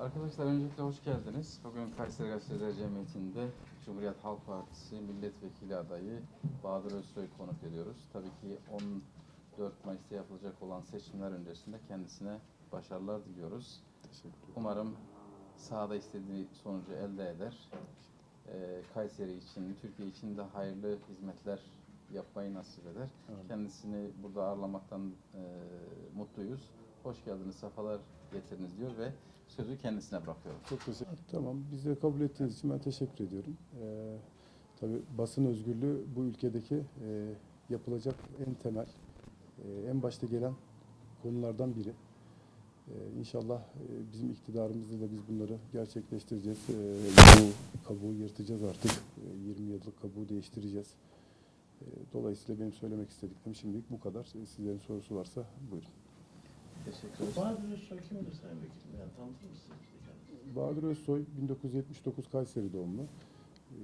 Arkadaşlar öncelikle hoş geldiniz. Bugün Kayseri Gazeteciler Cemiyeti'nde Cumhuriyet Halk Partisi milletvekili adayı Bahadır Özsoy konuk ediyoruz. Tabii ki 14 Mayıs'ta yapılacak olan seçimler öncesinde kendisine başarılar diliyoruz. Teşekkür ederim. Umarım sahada istediği sonucu elde eder. Ee, Kayseri için, Türkiye için de hayırlı hizmetler yapmayı nasip eder. Amin. Kendisini burada ağırlamaktan e, mutluyuz. Hoş geldiniz, sefalar getirdiniz diyor ve sözü kendisine bırakıyorum. Çok teşekkür Tamam, bizi de kabul ettiğiniz için ben teşekkür ediyorum. Ee, tabii basın özgürlüğü bu ülkedeki e, yapılacak en temel, e, en başta gelen konulardan biri. Ee, inşallah e, bizim iktidarımızla da biz bunları gerçekleştireceğiz. Ee, bu kabuğu yırtacağız artık. Ee, 20 yıllık kabuğu değiştireceğiz. Ee, dolayısıyla benim söylemek istediklerim şimdilik bu kadar. Ee, Sizlerin sorusu varsa buyurun. Teşekkür. Bahadır Özsoy kimdir Sayın Vekilim? Yani tanıtır mısınız bize kendisini? Bahadır Özsoy 1979 Kayseri doğumlu. Ee,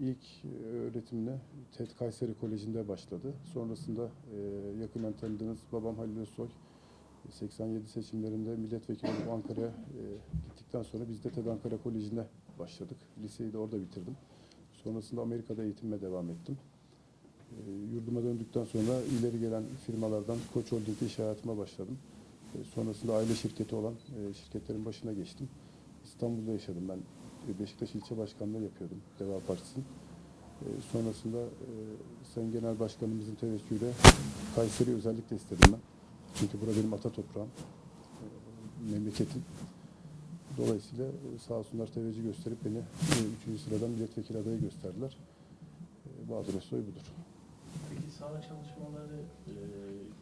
İlk e, öğretimine TED Kayseri Koleji'nde başladı. Sonrasında e, yakından tanıdığınız babam Halil Özsoy 87 seçimlerinde milletvekili olup Ankara'ya e, gittikten sonra biz de TED Ankara Koleji'ne başladık. Liseyi de orada bitirdim. Sonrasında Amerika'da eğitimime devam ettim. E, Yurduma döndükten sonra ileri gelen firmalardan Koç Holding'de iş hayatıma başladım. E, Sonrasında aile şirketi olan e, şirketlerin başına geçtim. İstanbul'da yaşadım ben. E, Beşiktaş ilçe başkanlığı yapıyordum Deva Partisi'nin. Sonrasında Sayın Genel Başkanımızın teveccühüyle Kayseri özellikle istedim ben. Çünkü burada benim ata toprağım, memleketim. Dolayısıyla sağ olsunlar teveccüh gösterip beni e, üçüncü sıradan milletvekili adayı gösterdiler. Bahadır Özsoy budur. Peki saha çalışmaları e,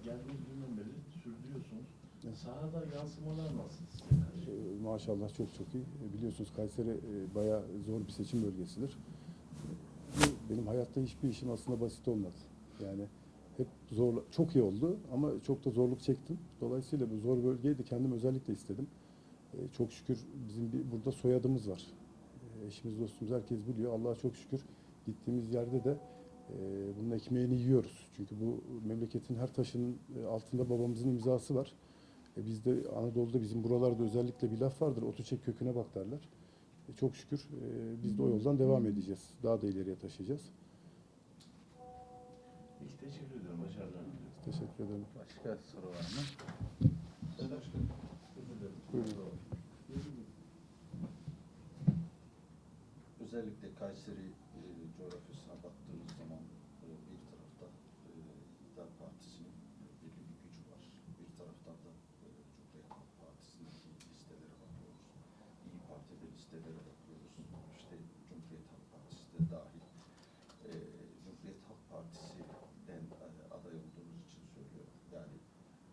geldiğiniz günden beri sürdürüyorsunuz. Sahada yansımalar nasıl? Ee, Maşallah çok çok iyi. Ee, Biliyorsunuz Kayseri e, bayağı zor bir seçim bölgesidir. Benim hayatta hiçbir işim aslında basit olmadı. Yani hep zor, çok iyi oldu ama çok da zorluk çektim. Dolayısıyla bu zor bölgeyi de kendim özellikle istedim. Ee, Çok şükür bizim bir burada soyadımız var. Eşimiz, dostumuz herkes biliyor. Allah'a çok şükür gittiğimiz yerde de e, bunun ekmeğini yiyoruz. Çünkü bu memleketin her taşının e, altında babamızın imzası var. E bizde Anadolu'da bizim buralarda özellikle bir laf vardır. Otu çek köküne bak derler. E çok şükür e, biz de o yoldan devam edeceğiz. Daha da ileriye taşıyacağız. Peki teşekkür ediyorum. Başarılar diliyorum. Teşekkür ederim. Başka soru var mı? Buyurun. Özellikle Kayseri e, coğrafyasına baktığımız zaman e, bir tarafta e, İktidar Partisi'nin belli bir gücü var. Bir taraftan da e, Cumhuriyet Halk Partisi'ndeki listelere bakıyoruz. İyi Parti'de listelere bakıyoruz. İşte Cumhuriyet Halk Partisi de dahil. E, Cumhuriyet Halk Partisi'den e, aday olduğunuz için söylüyorum. Yani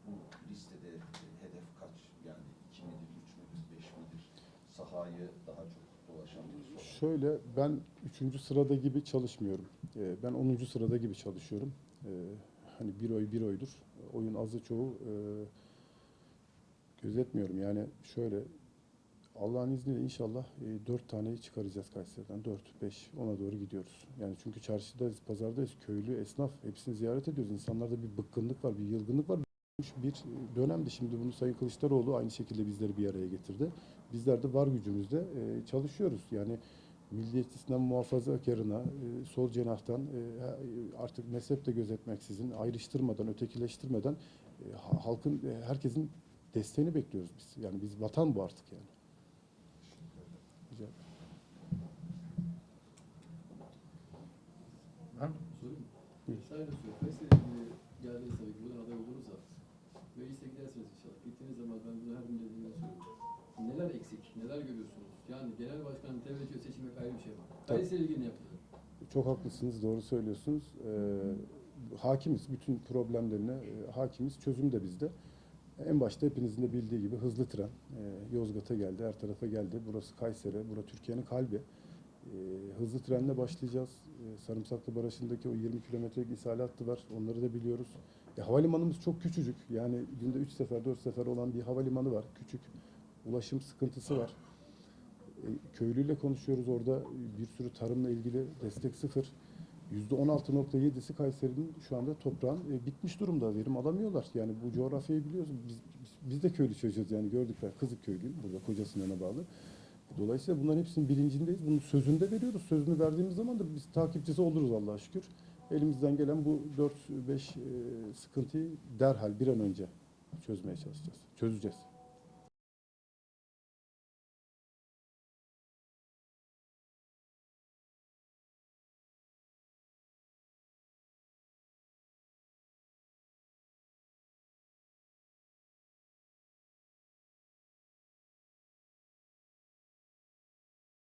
bu listede e, hedef kaç? Yani iki midir, üç müdür, beş midir? Sahayı daha çok dolaşan bir soru. Şöyle ben üçüncü sırada gibi çalışmıyorum. E, ben 10. sırada gibi çalışıyorum. E, hani bir oy bir oydur. Oyun azı çoğu e, gözetmiyorum. Yani şöyle Allah'ın izniyle inşallah e, dört taneyi çıkaracağız Kayseri'den. Dört, beş, ona doğru gidiyoruz. Yani çünkü çarşıdayız, pazardayız, köylü, esnaf hepsini ziyaret ediyoruz. İnsanlarda bir bıkkınlık var, bir yılgınlık var. Bir dönemdi şimdi bunu Sayın Kılıçdaroğlu aynı şekilde bizleri bir araya getirdi. Bizler de var gücümüzle e, çalışıyoruz. Yani milliyetçisinden muhafazakarına, e, sol cenahtan e, artık mezhep de gözetmeksizin, ayrıştırmadan, ötekileştirmeden e, ha- halkın, e, herkesin desteğini bekliyoruz biz. Yani biz vatan bu artık yani. Rica ederim. Var mı? Sorayım. Buyur. Sayın Özgür, Kayseri'ye geldiğiniz tabii ki buradan aday olursa meclise gidersiniz inşallah. Gittiğiniz zaman ben bunu her dinlediğimde söylüyorum. Neler eksik, neler görüyorsunuz? Yani genel başkanın teveccüh seçmek ayrı bir şey var. Kayseri ilgili ne? Çok haklısınız, doğru söylüyorsunuz. Ee, hakimiz, bütün problemlerine e, hakimiz, çözüm de bizde. En başta hepinizin de bildiği gibi hızlı tren e, Yozgat'a geldi, her tarafa geldi. Burası Kayseri, burası Türkiye'nin kalbi. E, hızlı trenle başlayacağız. E, Sarımsaklı Barajı'ndaki o 20 kilometrelik ishal hattı var, onları da biliyoruz. E, havalimanımız çok küçücük. Yani günde 3 sefer, 4 sefer olan bir havalimanı var, küçük. Ulaşım sıkıntısı var. E, köylüyle konuşuyoruz orada bir sürü tarımla ilgili destek sıfır. %16.7'si Kayseri'nin şu anda toprağın e, bitmiş durumda verim alamıyorlar. Yani bu coğrafyayı biliyoruz. Biz, biz biz de köylü çocuğuz yani gördük ben Kızık köylüyüm burada Kocasinan bağlı. Dolayısıyla bunların hepsinin bilincindeyiz. Bunun sözünde veriyoruz. Sözünü verdiğimiz zaman da biz takipçisi oluruz Allah'a şükür. Elimizden gelen bu 4-5 sıkıntıyı derhal bir an önce çözmeye çalışacağız. Çözeceğiz.